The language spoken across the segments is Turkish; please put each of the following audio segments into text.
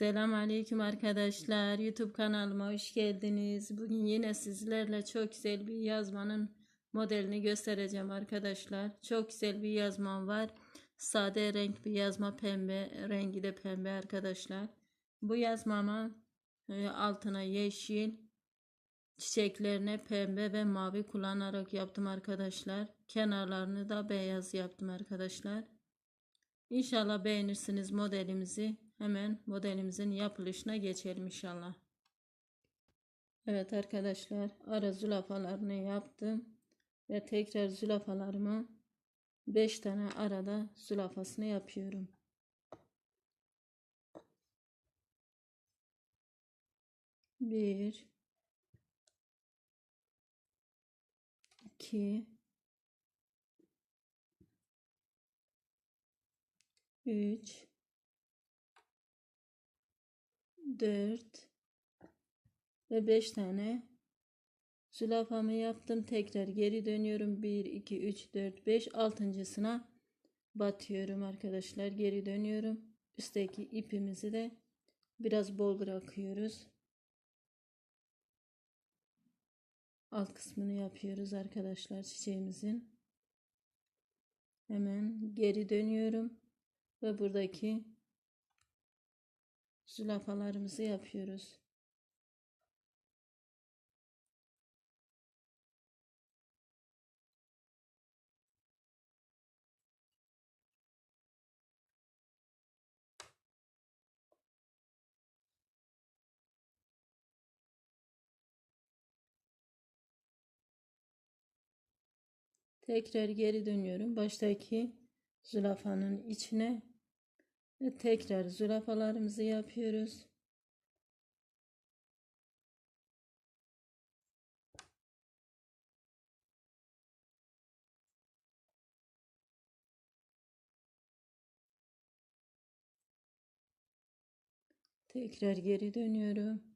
Selam aleyküm arkadaşlar. YouTube kanalıma hoş geldiniz. Bugün yine sizlerle çok güzel bir yazmanın modelini göstereceğim arkadaşlar. Çok güzel bir yazmam var. Sade renk bir yazma pembe. Rengi de pembe arkadaşlar. Bu yazmama e, altına yeşil çiçeklerine pembe ve mavi kullanarak yaptım arkadaşlar. Kenarlarını da beyaz yaptım arkadaşlar. İnşallah beğenirsiniz modelimizi. Hemen modelimizin yapılışına geçelim inşallah. Evet arkadaşlar ara zülafalarını yaptım. Ve tekrar zülafalarımı 5 tane arada zülafasını yapıyorum. Bir, iki, üç, 4 ve 5 tane zülafamı yaptım. Tekrar geri dönüyorum. 1, 2, 3, 4, 5. Altıncısına batıyorum arkadaşlar. Geri dönüyorum. Üstteki ipimizi de biraz bol bırakıyoruz. Alt kısmını yapıyoruz arkadaşlar çiçeğimizin. Hemen geri dönüyorum ve buradaki zülafalarımızı yapıyoruz. Tekrar geri dönüyorum. Baştaki zülafanın içine ve tekrar zürafalarımızı yapıyoruz. Tekrar geri dönüyorum.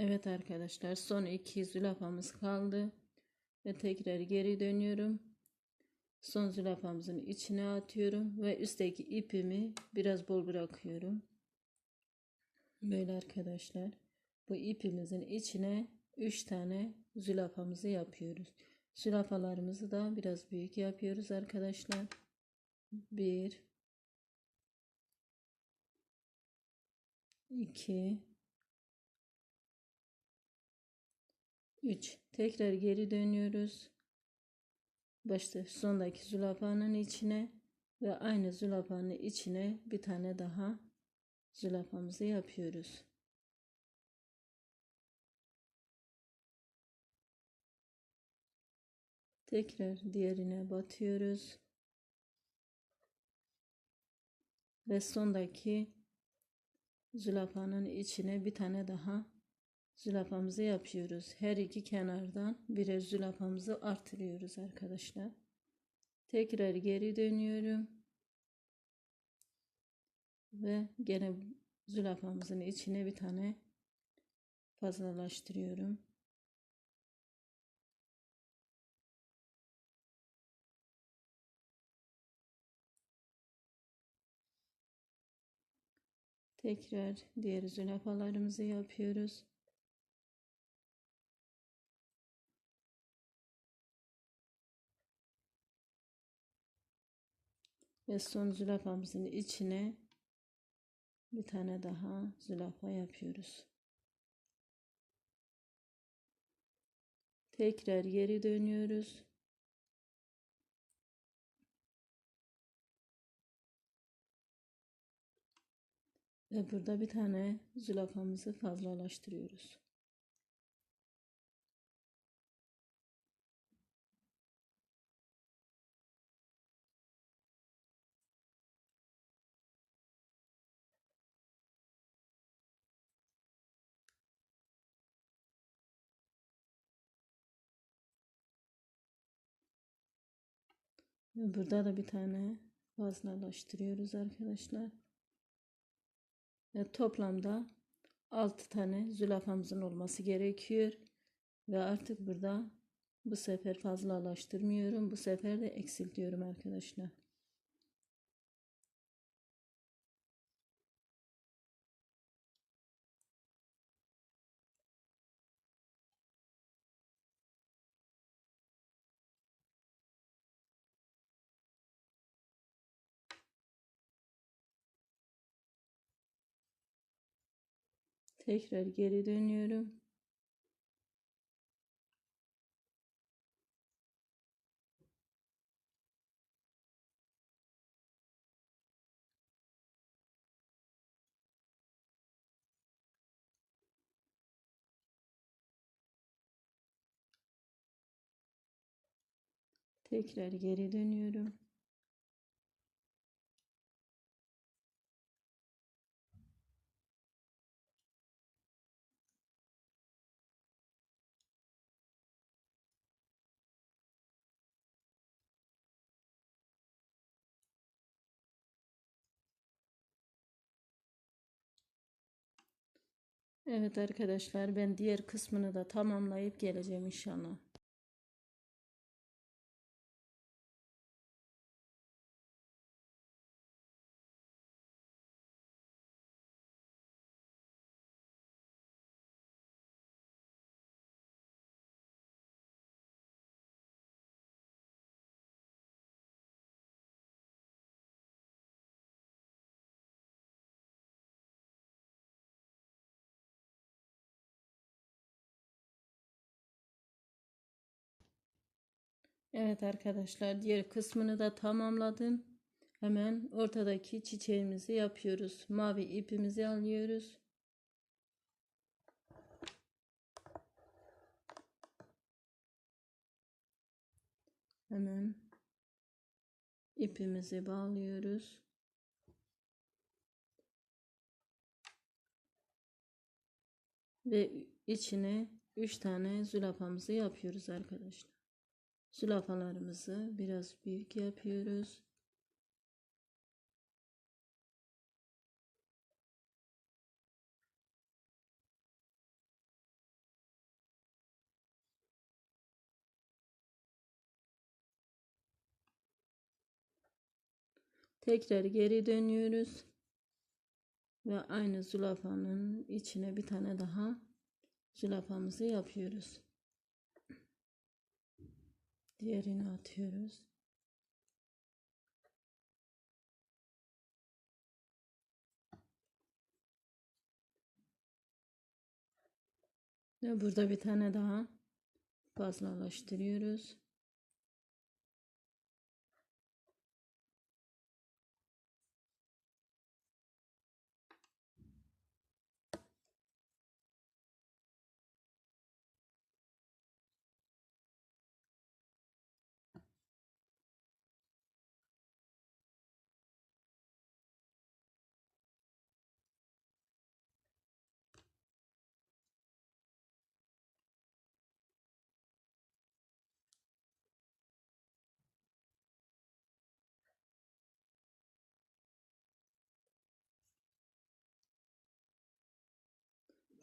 Evet arkadaşlar son iki zülafamız kaldı. Ve tekrar geri dönüyorum. Son zülafamızın içine atıyorum ve üstteki ipimi biraz bol bırakıyorum. Böyle arkadaşlar. Bu ipimizin içine 3 tane zülafamızı yapıyoruz. Zülafalarımızı da biraz büyük yapıyoruz arkadaşlar. 1 2 3 tekrar geri dönüyoruz. Başta sondaki zülafanın içine ve aynı zülafanın içine bir tane daha zülafamızı yapıyoruz. Tekrar diğerine batıyoruz. Ve sondaki zülafanın içine bir tane daha zülafamızı yapıyoruz. Her iki kenardan birer zülafamızı artırıyoruz arkadaşlar. Tekrar geri dönüyorum. Ve gene zülafamızın içine bir tane fazlalaştırıyorum. Tekrar diğer zülafalarımızı yapıyoruz. Ve son zülafamızın içine bir tane daha zülafa yapıyoruz. Tekrar geri dönüyoruz. Ve burada bir tane zülafamızı fazlalaştırıyoruz. Burada da bir tane fazlalaştırıyoruz arkadaşlar. Ve toplamda 6 tane zülafamızın olması gerekiyor. Ve artık burada bu sefer fazlalaştırmıyorum. Bu sefer de eksiltiyorum arkadaşlar. Tekrar geri dönüyorum. Tekrar geri dönüyorum. Evet arkadaşlar ben diğer kısmını da tamamlayıp geleceğim inşallah. Evet arkadaşlar diğer kısmını da tamamladım. Hemen ortadaki çiçeğimizi yapıyoruz. Mavi ipimizi alıyoruz. Hemen ipimizi bağlıyoruz. Ve içine 3 tane zülafamızı yapıyoruz arkadaşlar. Zülafalarımızı biraz büyük yapıyoruz. Tekrar geri dönüyoruz. Ve aynı zülafanın içine bir tane daha zülafamızı yapıyoruz. Diğerini atıyoruz. Ve burada bir tane daha fazlalaştırıyoruz.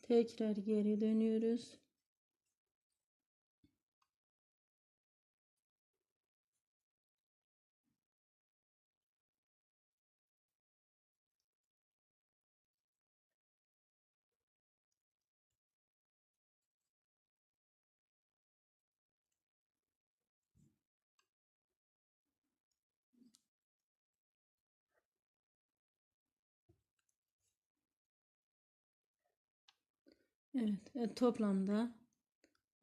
Tekrar geri dönüyoruz. Evet, e, toplamda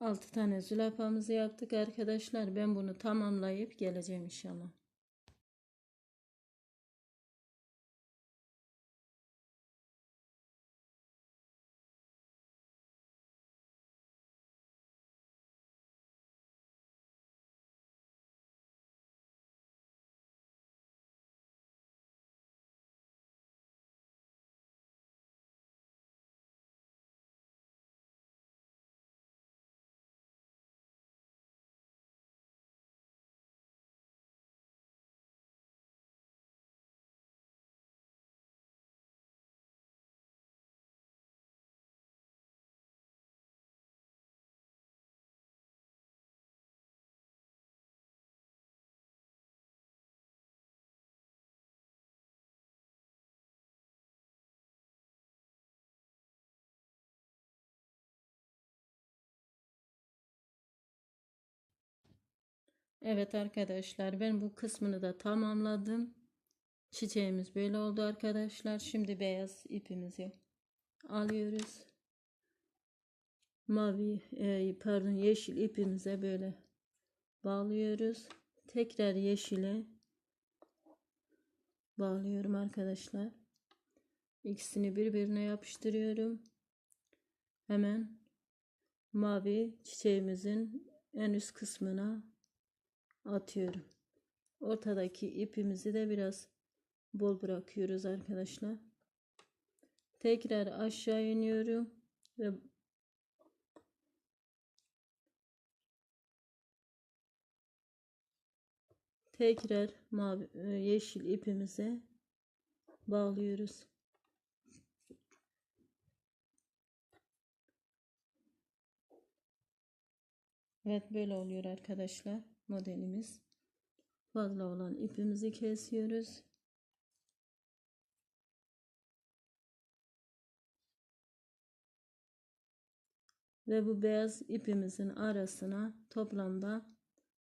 6 tane zülafamızı yaptık arkadaşlar. Ben bunu tamamlayıp geleceğim inşallah. Evet arkadaşlar ben bu kısmını da tamamladım. Çiçeğimiz böyle oldu arkadaşlar. Şimdi beyaz ipimizi alıyoruz. Mavi e, pardon yeşil ipimize böyle bağlıyoruz. Tekrar yeşile bağlıyorum arkadaşlar. İkisini birbirine yapıştırıyorum. Hemen mavi çiçeğimizin en üst kısmına atıyorum. Ortadaki ipimizi de biraz bol bırakıyoruz arkadaşlar. Tekrar aşağı iniyorum ve tekrar mavi e, yeşil ipimize bağlıyoruz. Evet böyle oluyor arkadaşlar modelimiz. Fazla olan ipimizi kesiyoruz. Ve bu beyaz ipimizin arasına toplamda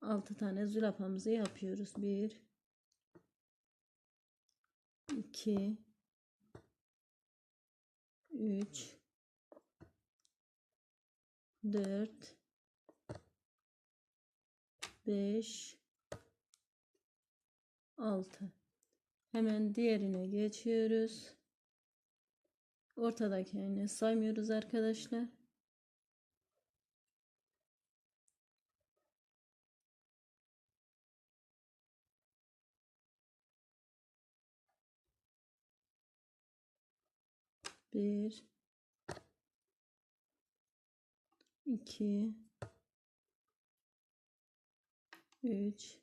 6 tane zürafamızı yapıyoruz. 1 2 3 4 5 6 hemen diğerine geçiyoruz. Ortadakini saymıyoruz arkadaşlar. Bir iki 3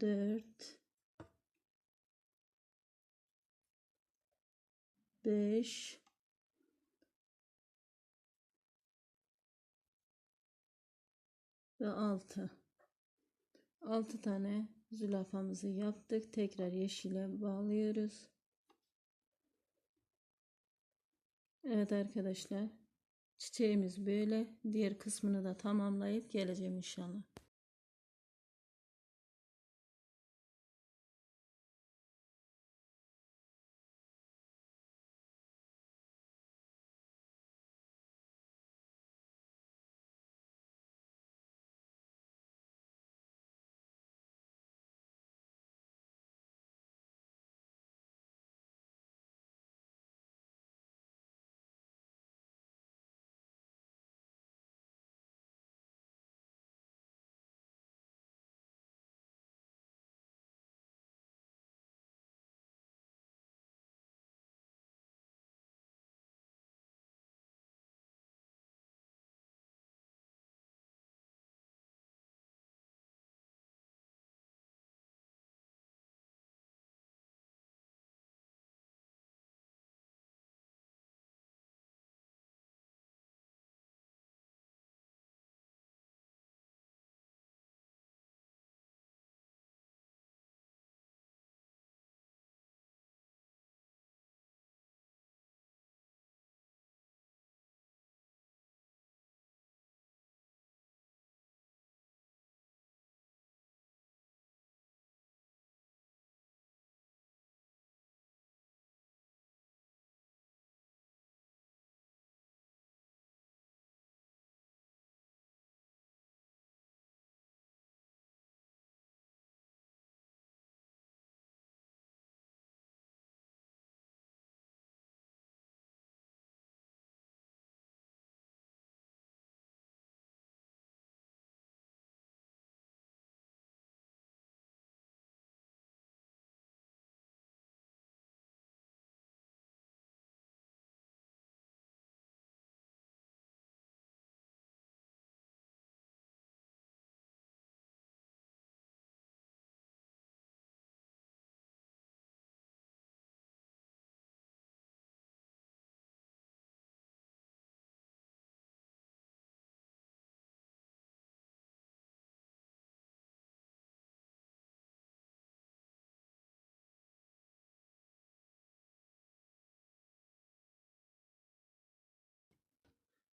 4 5 ve 6 6 tane zülafamızı yaptık. Tekrar yeşile bağlıyoruz. Evet arkadaşlar. Çiçeğimiz böyle. Diğer kısmını da tamamlayıp geleceğim inşallah.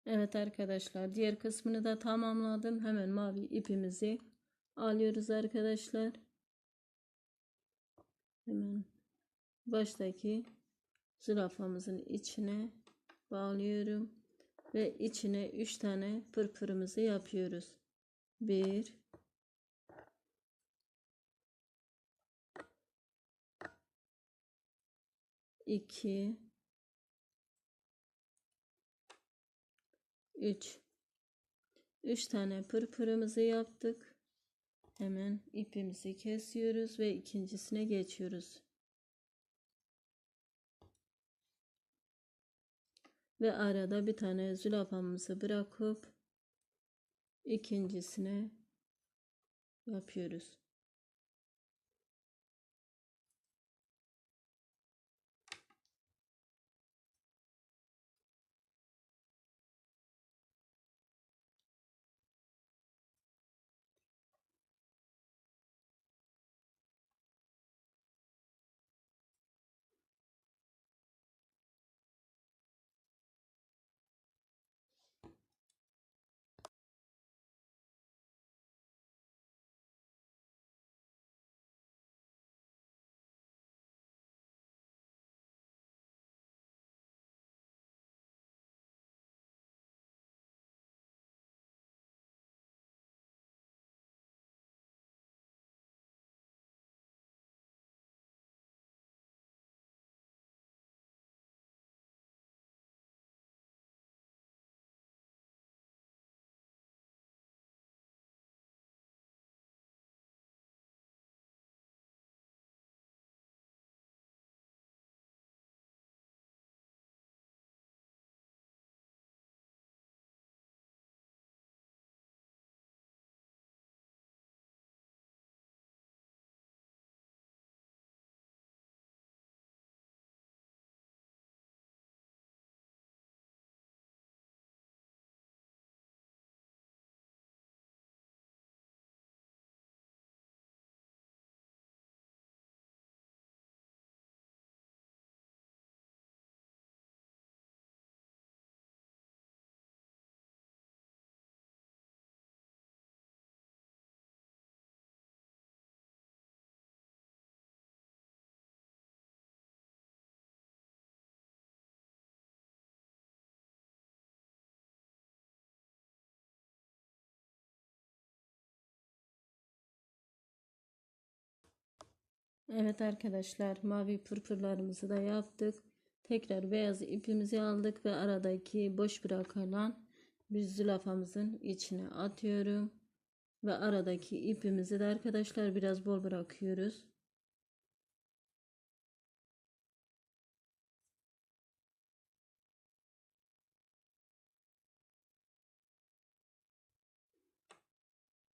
Evet arkadaşlar diğer kısmını da tamamladım. Hemen mavi ipimizi alıyoruz arkadaşlar. Hemen baştaki zürafamızın içine bağlıyorum ve içine 3 tane pırpırımızı yapıyoruz. 1 2 3 3 tane pırpırımızı yaptık. Hemen ipimizi kesiyoruz ve ikincisine geçiyoruz. Ve arada bir tane zülafamızı bırakıp ikincisine yapıyoruz. Evet arkadaşlar mavi pırpırlarımızı da yaptık. Tekrar beyaz ipimizi aldık ve aradaki boş bırakılan bir zülafamızın içine atıyorum. Ve aradaki ipimizi de arkadaşlar biraz bol bırakıyoruz.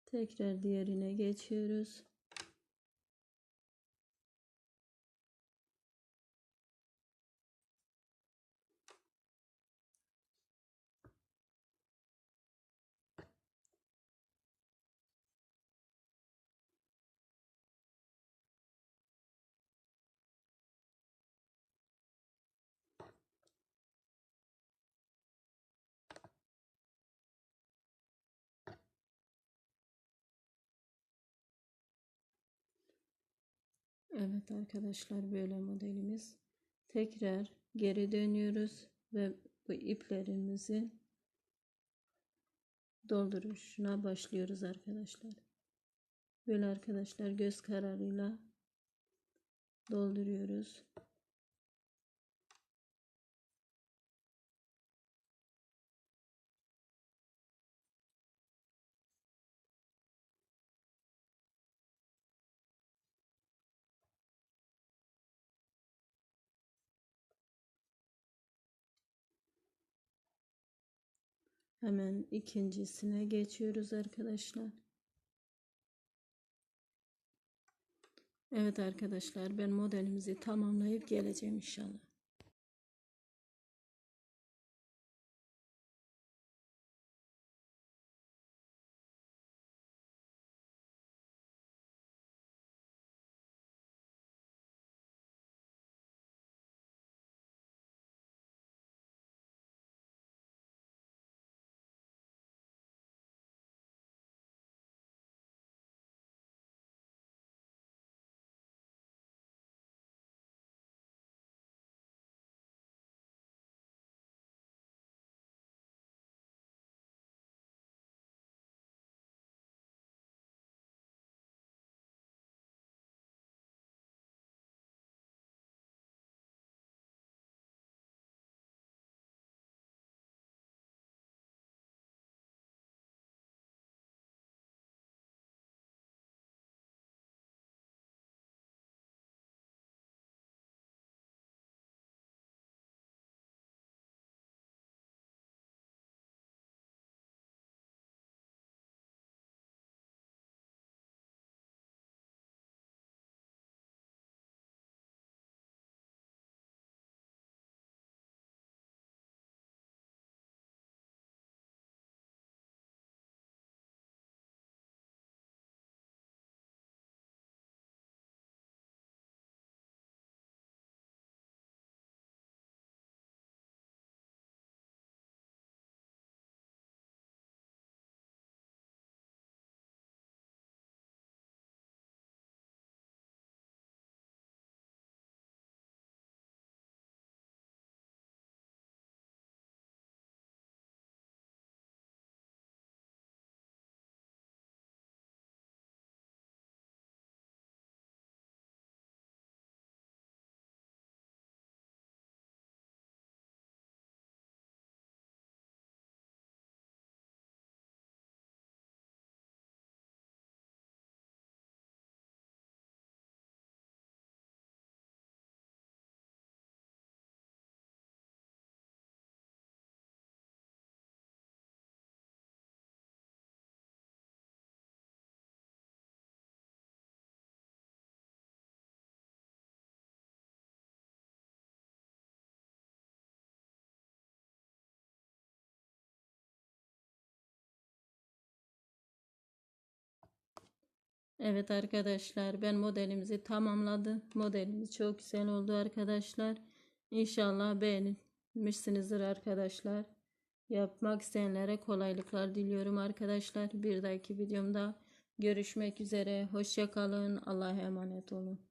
Tekrar diğerine geçiyoruz. Evet arkadaşlar böyle modelimiz. Tekrar geri dönüyoruz ve bu iplerimizi dolduruşuna başlıyoruz arkadaşlar. Böyle arkadaşlar göz kararıyla dolduruyoruz. Hemen ikincisine geçiyoruz arkadaşlar. Evet arkadaşlar ben modelimizi tamamlayıp geleceğim inşallah. Evet arkadaşlar ben modelimizi tamamladım. Modelimiz çok güzel oldu arkadaşlar. İnşallah beğenmişsinizdir arkadaşlar. Yapmak isteyenlere kolaylıklar diliyorum arkadaşlar. Bir dahaki videomda görüşmek üzere. Hoşça kalın. Allah'a emanet olun.